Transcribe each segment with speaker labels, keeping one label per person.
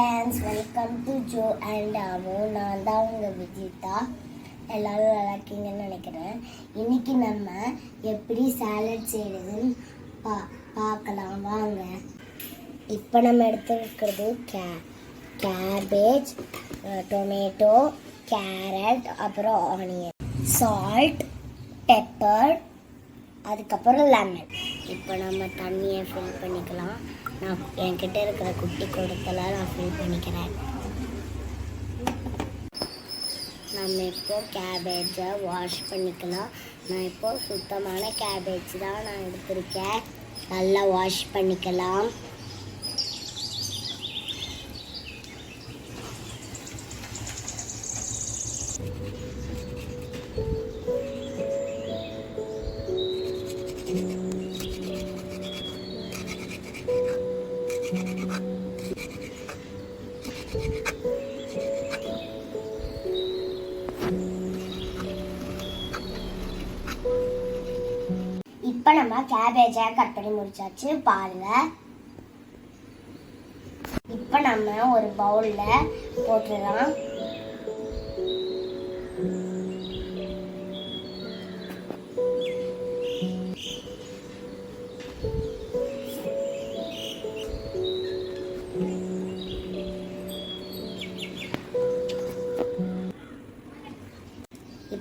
Speaker 1: Friends welcome to Jo and Amo நான் தான் உங்கள் விஜிதா. எல்லோரும் நல்லா இருக்கீங்கன்னு நினைக்கிறேன். இன்றைக்கி நம்ம எப்படி சாலட் செய்யறதுன்னு பா பார்க்கலாம். வாங்க. இப்போ நம்ம எடுத்துருக்கிறது கே கேபேஜ் டொமேட்டோ கேரட் அப்புறம் ஆனியன் சால்ட் பெப்பர் அதுக்கப்புறம் லெமன் இப்போ நம்ம தண்ணியை ஃபில் பண்ணிக்கலாம். நான் என்கிட்ட இருக்கிற குட்டி குடத்தில் நான் ஃபில் பண்ணிக்கிறேன். நம்ம இப்போ கேபேஜை வாஷ் பண்ணிக்கலாம். நான் இப்போ சுத்தமான கேபேஜ் தான் நான் எடுத்திருக்கேன். நல்லா வாஷ் பண்ணிக்கலாம். இப்போ நம்ம கேபேஜை கட் பண்ணி முடிச்சாச்சு பாருங்க. இப்போ நம்ம ஒரு பவுலில் போட்டுடலாம்.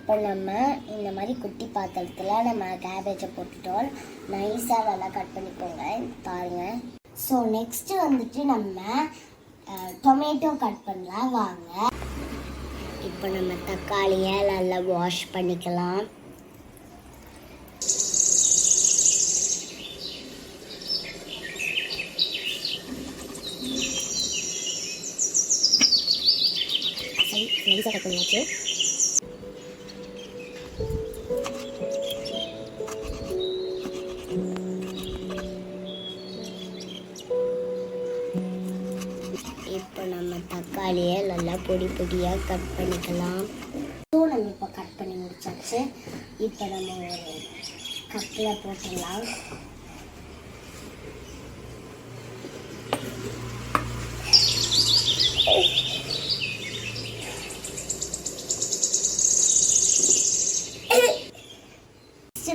Speaker 1: இப்போ நம்ம இந்த மாதிரி குட்டி பாத்திரத்தில் நம்ம கேபேஜை போட்டுட்டோம். நைஸாக நல்லா கட் பண்ணிக்கோங்க பாருங்கள் ஸோ நெக்ஸ்ட்டு வந்துட்டு நம்ம டொமேட்டோ கட் பண்ணலாம். வாங்க. இப்போ நம்ம தக்காளியை நல்லா வாஷ் பண்ணிக்கலாம். நைஸாக கட் பண்ணியாச்சு. தக்காளியை நல்லா பொடி பொடியாக கட் பண்ணிக்கலாம். ஸோ நம்ம இப்போ கட் பண்ணி முடிச்சாச்சு. இப்போ நம்ம ஒரு கப்பில் போட்டுடலாம்.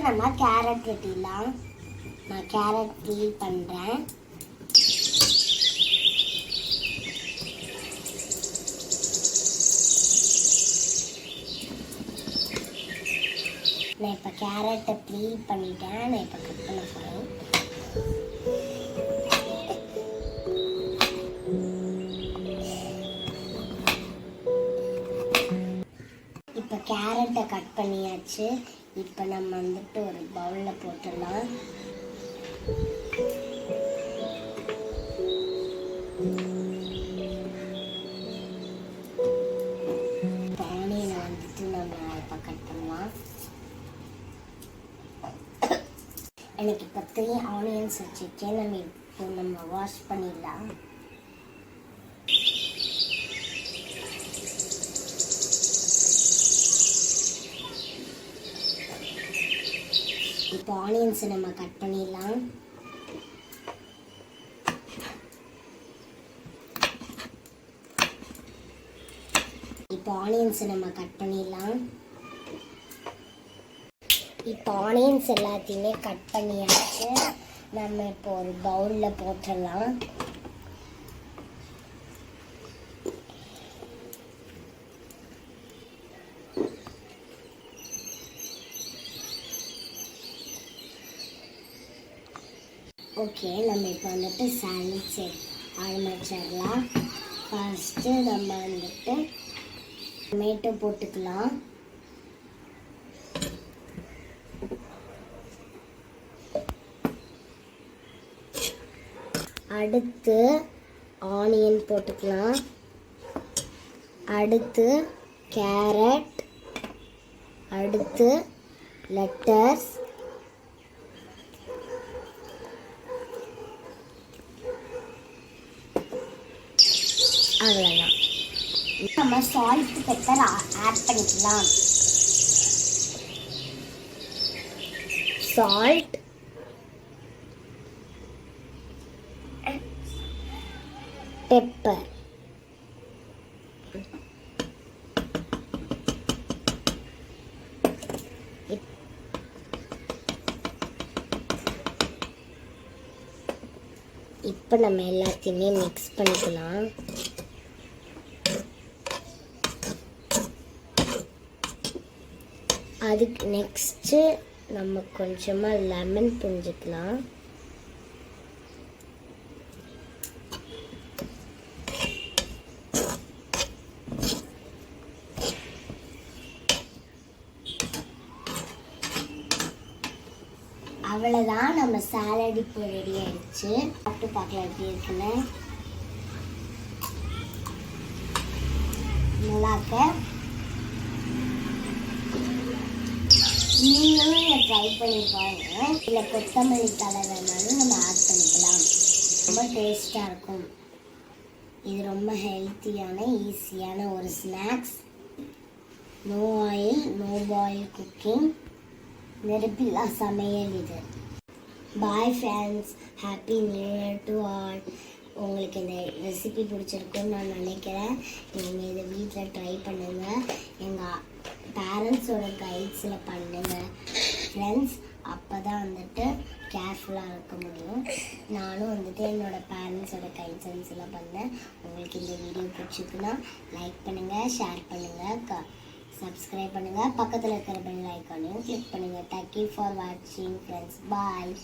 Speaker 1: நம்ம கேரட் வெட்டிடலாம். நான் கேரட் க்ளீன் பண்ணுறேன் நான் இப்போ கேரட்டை க்ளீன் பண்ணிட்டேன். நான் இப்போ கட் பண்ண போகிறேன் இப்போ கேரட்டை கட் பண்ணியாச்சு. இப்போ நம்ம வந்துட்டு ஒரு பவுலில் போட்டுடலாம். எனக்கு இப்போ த்ரீ ஆனியன்ஸ் வச்சுருக்கேன் நம்ம இப்போ நம்ம வாஷ் பண்ணிடலாம். இப்போ ஆனியன்ஸை நம்ம கட் பண்ணிடலாம். இப்போ ஆனியன்ஸை நம்ம கட் பண்ணிடலாம். இப்போ ஆனியன்ஸ் எல்லாத்தையுமே கட் பண்ணியாச்சு. நம்ம இப்போ ஒரு பவுலில் போட்டுடலாம். ஓகே நம்ம இப்போ வந்துட்டு சாலட் செ ஆரம்பிச்சிடலாம் ஃபஸ்ட்டு நம்ம வந்துட்டு டொமேட்டோ போட்டுக்கலாம். அடுத்து ஆனியன் போட்டுக்கலாம். அடுத்து கேரட். அடுத்து லெட்டர்ஸ். அவ்வளோதான் நம்ம சால்ட் பெப்பர் ஆட் பண்ணிக்கலாம். Salt pepper. இப்போ நம்ம எல்லாத்தையுமே மிக்ஸ் பண்ணிக்கலாம் அதுக்கு நெக்ஸ்ட்டு நம்ம கொஞ்சமாக லெமன் புரிஞ்சிக்கலாம் அவ்வளோதான் நம்ம சாலட் இப்போ ரெடி ஆயிடுச்சு. சாப்பிட்டு பார்க்கலாம் எப்படி இருக்குன்னு. நல்லாக்க நீங்களும் இதை ட்ரை பண்ணி பாருங்க. இல்லை கொத்தமல்லி தலை வேணாலும் நம்ம ஆட் பண்ணிக்கலாம். ரொம்ப டேஸ்டாக இருக்கும். இது ரொம்ப ஹெல்த்தியான ஈஸியான ஒரு snacks no oil no boil cooking நெருப்பில்லா சமையல் இது bye friends happy new year to all உங்களுக்கு இந்த ரெசிபி பிடிச்சிருக்குன்னு நான் நினைக்கிறேன். நீங்கள் இதை வீட்டில் ட்ரை பண்ணுங்கள் எங்கள் பேரண்ட்ஸோட கைட்ஸில் பண்ணுங்கள் ஃப்ரெண்ட்ஸ் அப்போ தான் வந்துட்டு கேர்ஃபுல்லாக இருக்க முடியும். நானும் வந்துட்டு என்னோட பேரண்ட்ஸோட கைட்ஸன்ஸ்லாம் பண்ணேன் உங்களுக்கு இந்த வீடியோ பிடிச்சிருக்குன்னா லைக் பண்ணுங்கள் ஷேர் பண்ணுங்கள் க சப்ஸ்கிரைப் பண்ணுங்கள் பக்கத்தில் இருக்கிற பெல் ஐக்கானையும் கிளிக் பண்ணுங்கள் தேங்க்யூ ஃபார் வாட்சிங் ஃப்ரெண்ட்ஸ் பாய்